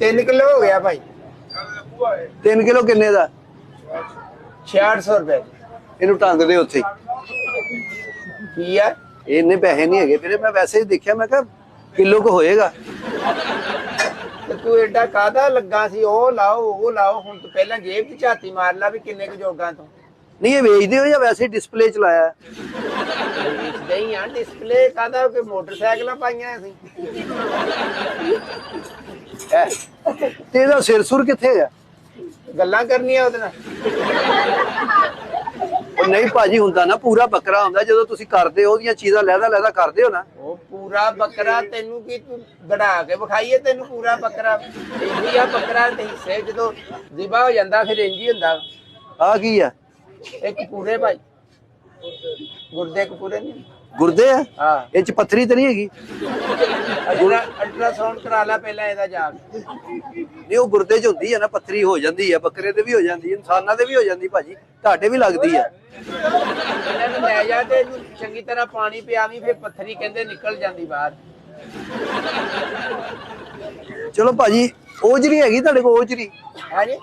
3 kilo ਹੋ ਗਿਆ ਭਾਈ। 3 kilo ਕਿੰਨੇ ਦਾ? 6600 ਰੁਪਏ। ਇਹਨੂੰ ਟੰਗ ਦੇ ਉੱਥੇ। ਕੀ ਆ? ਇੰਨੇ ਪੈਸੇ ਨਹੀਂ ਹੈਗੇ ਵੀਰੇ ਮੈਂ ਵੈਸੇ ਹੀ ਦੇਖਿਆ ਮੈਂ ਕਿਹਾ ਕਿਲੋ ਕੁ ਹੋਏਗਾ। ਤੇ ਤੂੰ ਐਡਾ ਕਾਦਾ ਲੱਗਾ ਸੀ? ਉਹ ਲਾਓ ਉਹ ਲਾਓ ਹੁਣ ਤੂੰ ਪਹਿਲਾਂ ਜੇਬ 'ਚ ਝਾਤੀ ਮਾਰ ਲਾ ਵੀ ਕਿੰਨੇ ਕੁ ਜੋਗਾਂ ਤੋਂ। ਨਹੀਂ ਇਹ ਵੇਚਦੇ ਹੋ ਜਾਂ ਵੈਸੇ ਡਿਸਪਲੇ ਚ ਲਾਇਆ ਹੈ? ਨਹੀਂ ਆ ਡਿਸਪਲੇ ਕਾਦਾ ਕਿ ਮੋਟਰਸਾਈਕਲਾਂ ਪਾਈਆਂ ਹੈ ਤੇ ਇਹਦਾ ਸਿਰ ਸੁਰ ਕਿੱਥੇ ਹੈ ਗੱਲਾਂ ਕਰਨੀਆਂ ਉਹਦੇ ਨਾਲ। ਉਹ ਨਹੀਂ ਭਾਜੀ ਹੁੰਦਾ ਨਾ ਪੂਰਾ ਬੱਕਰਾ ਹੁੰਦਾ ਜਦੋਂ ਤੁਸੀਂ ਕਰਦੇ ਹੋ ਉਹਦੀਆਂ ਚੀਜ਼ਾਂ ਲੈਦਾ ਲੈਦਾ ਕਰਦੇ ਹੋ ਨਾ। ਉਹ ਪੂਰਾ ਬੱਕਰਾ ਤੈਨੂੰ ਕੀ ਤੂੰ ਗੜਾ ਕੇ ਵਿਖਾਈਏ ਤੈਨੂੰ ਪੂਰਾ ਬੱਕਰਾ? ਇਹੀ ਆ ਬੱਕਰਾ ਦੇ ਹਿੱਸੇ ਜਦੋਂ ਜ਼ਿਬਾ ਹੋ ਜਾਂਦਾ ਫਿਰ ਇੰਜ ਹੀ ਹੁੰਦਾ। ਆ ਕੀ ਆ? ਇੱਕ ਪੂਰੇ ਭਾਈ ਗੁਰਦੇ ਨਹੀਂ ਆ? ਹਾਂ। ਇਹ ਚ ਪੱਥਰੀ ਤਾਂ ਨਹੀਂ ਹੈਗੀ? ਅਲਟਰਾ ਅਲਟਰਾਸਾਊਂਡ ਕਰਾ ਲਾ ਪਹਿਲਾਂ ਇਹਦਾ ਜਾ ਕੇ। ਨਹੀਂ ਉਹ ਗੁਰਦੇ ਚ ਹੁੰਦੀ ਹੈ ਨਾ ਪੱਥਰੀ ਹੋ ਜਾਂਦੀ ਹੈ ਬੱਕਰੇ ਤੇ ਵੀ ਹੋ ਜਾਂਦੀ ਇਨਸਾਨਾਂ ਤੇ ਵੀ ਹੋ ਜਾਂਦੀ ਭਾਜੀ। ਤੁਹਾਡੇ ਵੀ ਲੱਗਦੀ ਹੈ ਇਹਨਾਂ ਨੂੰ ਲੈ ਜਾ ਤੇ ਇਹਨੂੰ ਚੰਗੀ ਤਰ੍ਹਾਂ ਪਾਣੀ ਪਿਆਵੀਂ ਫਿਰ ਪੱਥਰੀ ਕਹਿੰਦੇ ਨਿਕਲ ਜਾਂਦੀ ਬਾਹਰ। ਚਲੋ ਭਾਜੀ ਓਜਰੀ ਹੈਗੀ ਤੁਹਾਡੇ ਕੋਲ ਓਜਰੀ ਹਾਂਜੀ।